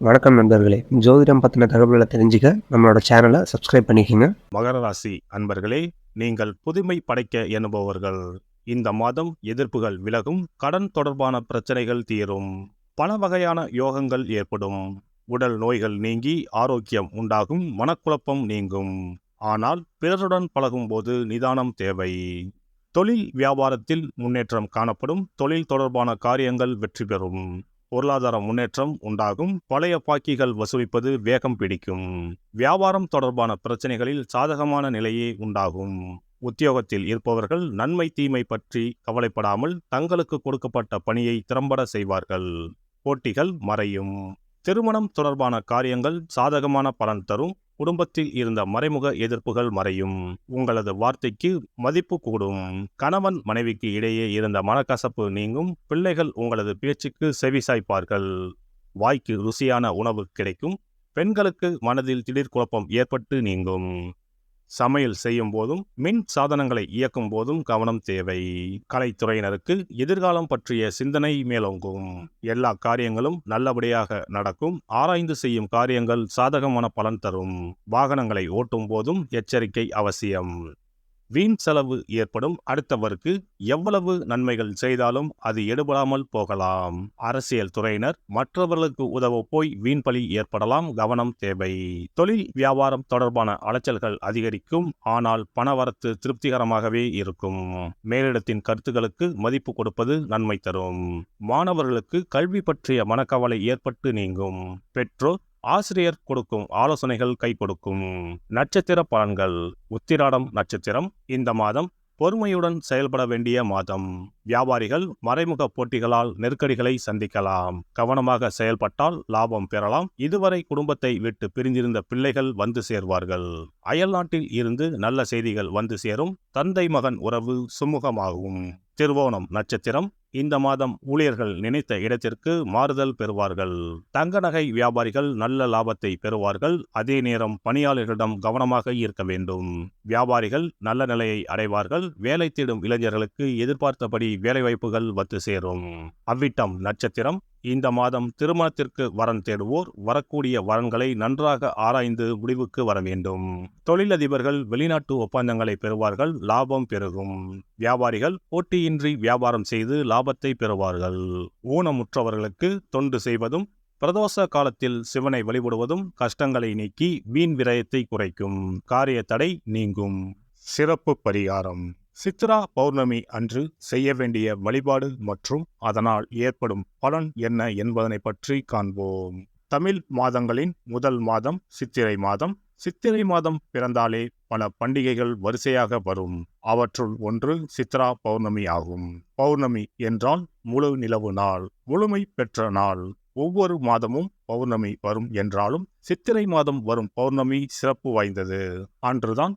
வணக்கம் நண்பர்களே. ஜோதிடம் பற்றின தகவல்களை தெரிஞ்சுக்க நம்மளோட சேனலை சப்ஸ்கிரைப் பண்ணிக்கோங்க. மகர ராசி அன்பர்களே நீங்கள் புதுமை படைக்க எண்ணுபவர்கள். இந்த மாதம் எதிர்ப்புகள் விலகும் கடன் தொடர்பான பிரச்சனைகள் தீரும் பல வகையான யோகங்கள் ஏற்படும். உடல் நோய்கள் நீங்கி ஆரோக்கியம் உண்டாகும் மனக்குழப்பம் நீங்கும். ஆனால் பிறருடன் பழகும்போது நிதானம் தேவை. தொழில் வியாபாரத்தில் முன்னேற்றம் காணப்படும் தொழில் தொடர்பான காரியங்கள் வெற்றி பெறும். பொருளாதார முன்னேற்றம் உண்டாகும். பழைய பாக்கிகள் வசூலிப்பது வேகம் பிடிக்கும். வியாபாரம் தொடர்பான பிரச்சனைகளில் சாதகமான நிலையே உண்டாகும். உத்தியோகத்தில் இருப்பவர்கள் நன்மை தீமை பற்றி கவலைப்படாமல் தங்களுக்கு கொடுக்கப்பட்ட பணியை திறம்பட செய்வார்கள். போட்டிகள் மறையும். திருமணம் தொடர்பான காரியங்கள் சாதகமான பலன் தரும். குடும்பத்தில் இருந்த மறைமுக எதிர்ப்புகள் மறையும். உங்களது வார்த்தைக்கு மதிப்பு கூடும். கணவன் மனைவிக்கு இடையே இருந்த மனக்கசப்பு நீங்கும். பிள்ளைகள் உங்களது பேச்சுக்கு செவிசாய்ப்பார்கள். வாய்க்கு ருசியான உணவு கிடைக்கும். பெண்களுக்கு மனதில் திடீர் குழப்பம் ஏற்பட்டு நீங்கும். சமையல் செய்யும் போதும் மின் சாதனங்களை இயக்கும் போதும் கவனம் தேவை. கலைத்துறையினருக்கு எதிர்காலம் பற்றிய சிந்தனை மேலோங்கும். எல்லா காரியங்களும் நல்லபடியாக நடக்கும். ஆராய்ந்து செய்யும் காரியங்கள் சாதகமான பலன் தரும். வாகனங்களை ஓட்டும் போதும் எச்சரிக்கை அவசியம். வீண் செலவு ஏற்படும். அடுத்தவருக்கு எவ்வளவு நன்மைகள் செய்தாலும் அது எடுபடாமல் போகலாம். அரசியல் துறையினர் மற்றவர்களுக்கு உதவ போய் வீண் பலி ஏற்படலாம். கவனம் தேவை. தொழில் வியாபாரம் தொடர்பான அலைச்சல்கள் அதிகரிக்கும். ஆனால் பணவரத்து திருப்திகரமாகவே இருக்கும். மேலிடத்தின் கருத்துக்களுக்கு மதிப்பு கொடுப்பது நன்மை தரும். மாணவர்களுக்கு கல்வி பற்றிய மனக்கவலை ஏற்பட்டு நீங்கும். பெற்றோர் ஆசிரியர் கொடுக்கும் ஆலோசனைகள் கை கொடுக்கும் நட்சத்திர பலன்கள். உத்திராடம் நட்சத்திரம். இந்த மாதம் பொறுமையுடன் செயல்பட வேண்டிய மாதம். வியாபாரிகள் மறைமுக போட்டிகளால் நெருக்கடிகளை சந்திக்கலாம். கவனமாக செயல்பட்டால் லாபம் பெறலாம். இதுவரை குடும்பத்தை விட்டு பிரிந்திருந்த பிள்ளைகள் வந்து சேர்வார்கள். அயல்நாட்டில் இருந்து நல்ல செய்திகள் வந்து சேரும். தந்தை மகன் உறவு சுமூகமாகும். திருவோணம் நட்சத்திரம். இந்த மாதம் ஊழியர்கள் நினைத்த இடத்திற்கு மாறுதல் பெறுவார்கள். தங்க நகை வியாபாரிகள் நல்ல லாபத்தை பெறுவார்கள். அதே நேரம் பணியாளர்களிடம் கவனமாக இருக்க வேண்டும். வியாபாரிகள் நல்ல நிலையை அடைவார்கள். வேலை தேடும் இளைஞர்களுக்கு எதிர்பார்த்தபடி வேலைவாய்ப்புகள் வந்து சேரும். அவ்விட்டம் நட்சத்திரம் இந்த மாதம் திருமணத்திற்கு வரன் தேடுவோர் வரக்கூடிய வரன்களை நன்றாக ஆராய்ந்து முடிவுக்கு வர வேண்டும். தொழிலதிபர்கள் வெளிநாட்டு ஒப்பந்தங்களை பெறுவார்கள் லாபம் பெருகும். வியாபாரிகள் போட்டியின்றி வியாபாரம் செய்து லாபத்தை பெறுவார்கள். ஊனமுற்றவர்களுக்கு தொண்டு செய்வதும் பிரதோஷ காலத்தில் சிவனை வழிபடுவதும் கஷ்டங்களை நீக்கி வீண் விரயத்தை குறைக்கும். காரிய தடை நீங்கும். சிறப்பு பரிகாரம். சித்ரா பௌர்ணமி அன்று செய்ய வேண்டிய வழிபாடு மற்றும் அதனால் ஏற்படும் பலன் என்ன என்பதனை பற்றி காண்போம். தமிழ் மாதங்களின் முதல் மாதம் சித்திரை மாதம். சித்திரை மாதம் பிறந்தாலே பல பண்டிகைகள் வரிசையாக வரும். அவற்றுள் ஒன்று சித்ரா பௌர்ணமி ஆகும். பௌர்ணமி என்றால் முழு நிலவு நாள் முழுமை பெற்ற நாள். ஒவ்வொரு மாதமும் பௌர்ணமி வரும் என்றாலும் சித்திரை மாதம் வரும் பௌர்ணமி சிறப்பு வாய்ந்தது. அன்றுதான்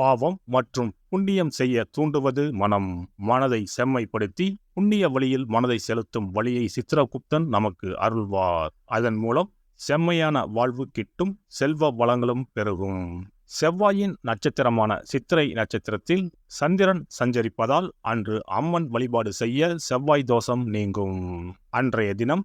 பாவம் மற்றும் புண்ணியம் செய்ய தூண்டுவது மனம். மனதை செம்மைப்படுத்தி புண்ணிய வழியில் மனதை செலுத்தும் வழியை சித்திரகுப்தன் நமக்கு அருள்வார். அதன் மூலம் செம்மையான வாழ்வு கிட்டும் செல்வ வளங்களும் பெருகும். செவ்வாயின் நட்சத்திரமான சித்திரை நட்சத்திரத்தில் சந்திரன் சஞ்சரிப்பதால் அன்று அம்மன் வழிபாடு செய்ய செவ்வாய் தோஷம் நீங்கும். அன்றைய தினம்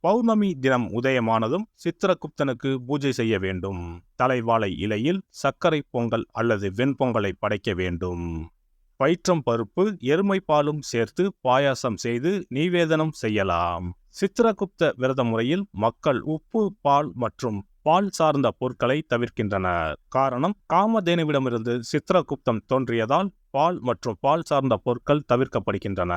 பௌர்ணமி தினம் உதயமானதும் சித்திரகுப்தனுக்கு பூஜை செய்ய வேண்டும். தலைவாழை இலையில் சர்க்கரை பொங்கல் அல்லது வெண்பொங்கலை படைக்க வேண்டும். பயிற்றம் பருப்பு எருமை பாலும் சேர்த்து பாயாசம் செய்து நிவேதனம் செய்யலாம். சித்திரகுப்த விரத முறையில் மக்கள் உப்பு பால் மற்றும் பால் சார்ந்த பொருட்களை தவிர்க்கின்றனர் காரணம் காமதேனுவிடமிருந்து சித்திரகுப்தம் தோன்றியதால் பால் மற்றும் பால் சார்ந்த பொருட்கள் தவிர்க்கப்படுகின்றன.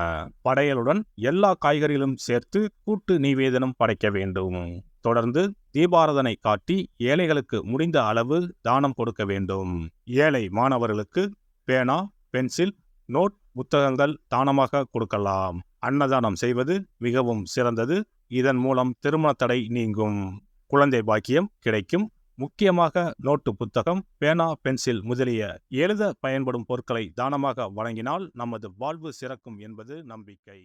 படையலுடன் எல்லா காய்கறிகளும் சேர்த்து கூட்டு நிவேதனம் படைக்க வேண்டும். தொடர்ந்து தீபாரதனை காட்டி ஏழைகளுக்கு முடிந்த அளவு தானம் கொடுக்க வேண்டும். ஏழை மாணவர்களுக்கு பேனா பென்சில் நோட் புத்தகங்கள் தானமாக கொடுக்கலாம். அன்னதானம் செய்வது மிகவும் சிறந்தது. இதன் மூலம் திருமண தடை நீங்கும். குழந்தை பாக்கியம் கிடைக்கும். முக்கியமாக நோட்டு புத்தகம் பேனா பென்சில் முதலிய எழுத பயன்படும் பொருட்களை தானமாக வழங்கினால் நமது வாழ்வு சிறக்கும் என்பது நம்பிக்கை.